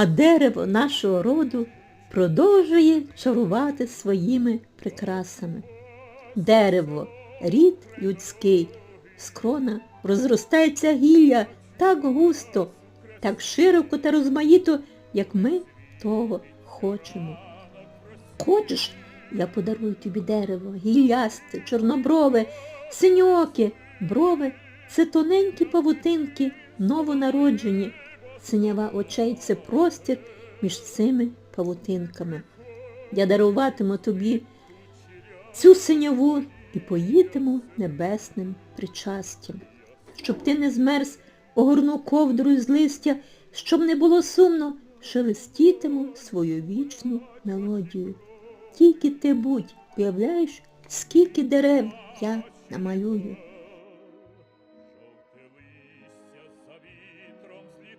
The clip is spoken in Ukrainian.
а дерево нашого роду продовжує чарувати своїми прикрасами. Дерево, рід людський, з крона розростається гілля так густо, так широко та розмаїто, як ми того хочемо. Хочеш, я подарую тобі дерево, гіллясте, чорноброве, синьоке, брови це тоненькі павутинки, новонароджені. Синява очей це простір між цими павутинками. Я даруватиму тобі цю синяву і поїдемо небесним причастям. Щоб ти не змерз, огорну ковдрою з листя, щоб не було сумно, шелестітиму свою вічну мелодію. Тільки ти будь, уявляєш, скільки дерев я намалюю.